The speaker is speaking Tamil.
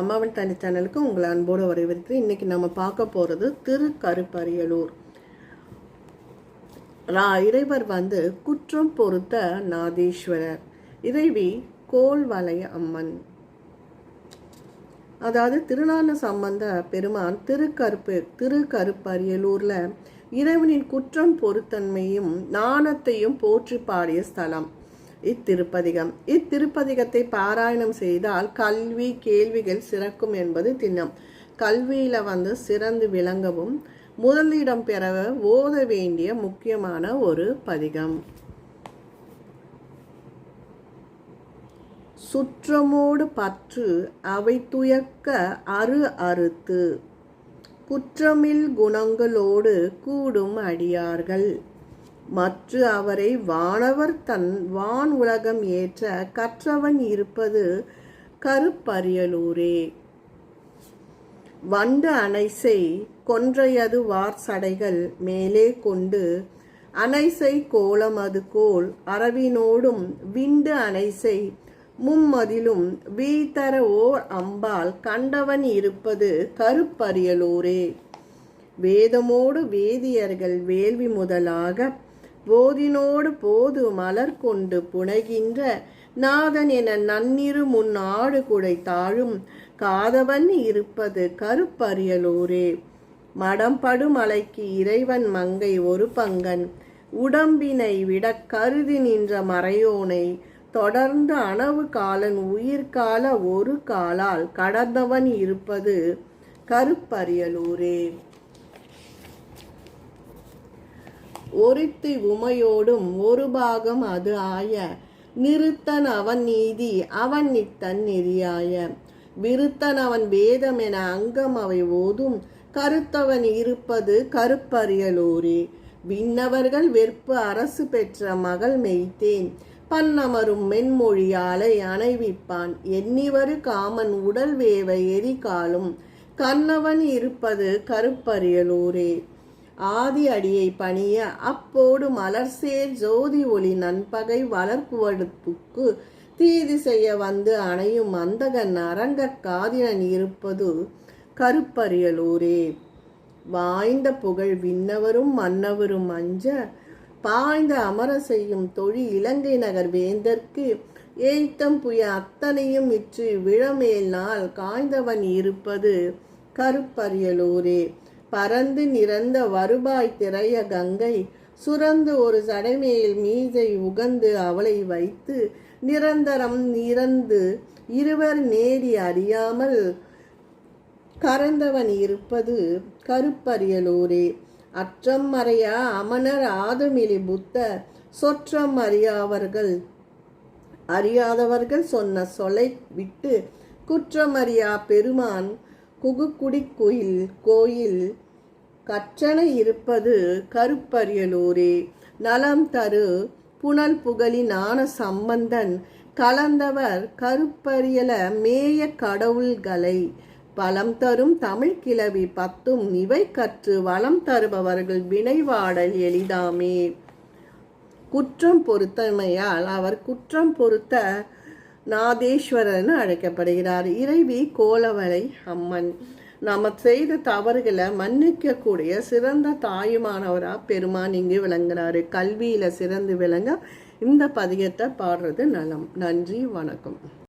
அம்மாவன் தனி சேனலுக்கு உங்களை அன்போடு வரவேற்கிறேன். இன்னைக்கு நம்ம பார்க்க போகிறது திருக்கருப்பரியலூர். ரா இறைவர் வந்து குற்றம் பொறுத்த நாதீஸ்வரர். இறைவி கோல்வளைய அம்மன். அதாவது திருநான சம்பந்த பெருமான் திருக்கருப்பு திருக்கருப்பரியலூரில் இறைவனின் குற்றம் பொறுத்தன்மையும் நாணத்தையும் போற்றி பாடிய ஸ்தலம். இத்திருப்பதிகம். இத்திருப்பதிகத்தை பாராயணம் செய்தால் கல்வி கேள்விகள் சிறக்கும் என்பது திண்ணம். கல்வியில வந்து சிறந்து விளங்கவும் முதலிடம் பெற ஓத வேண்டிய முக்கியமான ஒரு பதிகம். சுற்றமோடு பற்று அவை துயக்க அரு அறுத்து குற்றமில் குணங்களோடு கூடும் அடியார்கள். மற்ற அவரை வானவர் தன் வான் உலகம் ஏற்ற கற்றவன் இருப்பது கருப்பரியலூரே. வண்டு அனைசை கொன்றையது வார் சடைகள் மேலே கொண்டு அனைசை கோலமது கோல் அரவினோடும் விண்டு அனைசை மும்மதிலும் வீத்தர ஓர் அம்பால் கண்டவன் இருப்பது கருப்பரியலூரே. வேதமோடு வேதியர்கள் வேள்வி முதலாக போதினோடு போது மலர் கொண்டு புனைகின்ற நாதன் என நன்னிரு முன் ஆடு குடை தாழும் காதவன் இருப்பது கருப்பரியலூரே. மடம்படு மலைக்கு இறைவன் மங்கை ஒரு பங்கன். உடம்பினை விட கருதி நின்ற மறையோனை. தொடர்ந்து அணவு காலன் உயிர்கால ஒரு காலால் கடந்தவன் இருப்பது கருப்பரியலூரே. ஒருத்தி உமையோடும் ஒரு பாகம் அது ஆய. நிறுத்தன் அவன் நீதி அவன் நித்தன் நெறியாய. விருத்தன் அவன் வேதம் என அங்கம் அவை ஓதும். கருத்தவன் இருப்பது கருப்பரியலூரே விண்ணவர்கள் வெற்பு அரசு பெற்ற மகள் மெய்த்தேன். பன்னமரும் மென்மொழியாலை அணைவிப்பான். எண்ணிவரு காமன் உடல் வேவை எரிகாலும். கண்ணவன் இருப்பது கருப்பரியலூரே ஆதி அடியை பணிய அப்போடு மலர்சேர் ஜோதி ஒளி நண்பகை வளர்க்குவடுப்புக்கு தீதி செய்ய வந்து அணையும் அந்தகன் அரங்க காதினன் இருப்பது கருப்பரியலூரே. வாய்ந்த புகழ் விண்ணவரும் மன்னவரும் அஞ்ச பாய்ந்த அமர செய்யும் தொழில் இலங்கை நகர் வேந்தற்கு ஏய்த்தம் புய அத்தனையும் இற்று விழமேல் நாள் காய்ந்தவன் இருப்பது கருப்பரியலூரே. பறந்து நிறந்த வருபாய் திரைய கங்கை சுரந்து ஒரு சடைமேல் மீதை உகந்து அவளை வைத்து நிரந்தரம் நிறந்து இருவர் நேரி அறியாமல் கறந்தவன் இருப்பது கருப்பரியலூரே அற்றம் மறையா அமனர் ஆதமிலி புத்த சொற்றம் அறியாவர்கள் அறியாதவர்கள் சொன்ன சொலை விட்டு குற்றமறியா பெருமான் குகுக்குடி கோயில். கோயில் கற்றன இருப்பது கருப்பரியலூரே. நலம் தரு புனல் புகழி ஞான சம்பந்தன். கலந்தவர் கருப்பரியல மேய கடவுள்களை. பலம் தரும் தமிழ் கிளவி பத்தும் இவை கற்று வளம் தருபவர்கள் வினைவாடல் எளிதாமே. குற்றம் பொருத்தமையால் அவர் குற்றம் பொருத்த நாதேஸ்வரர்னு அழைக்கப்படுகிறார். இறைவி கோலவளை அம்மன். நம்ம செய்த தவறுகளை மன்னிக்கக்கூடிய சிறந்த தாயுமானவராக பெருமான் இங்கு விளங்குறாரு கல்வியில் சிறந்து விளங்க இந்த பதிகத்தை பாடுறது நலம். நன்றி வணக்கம்.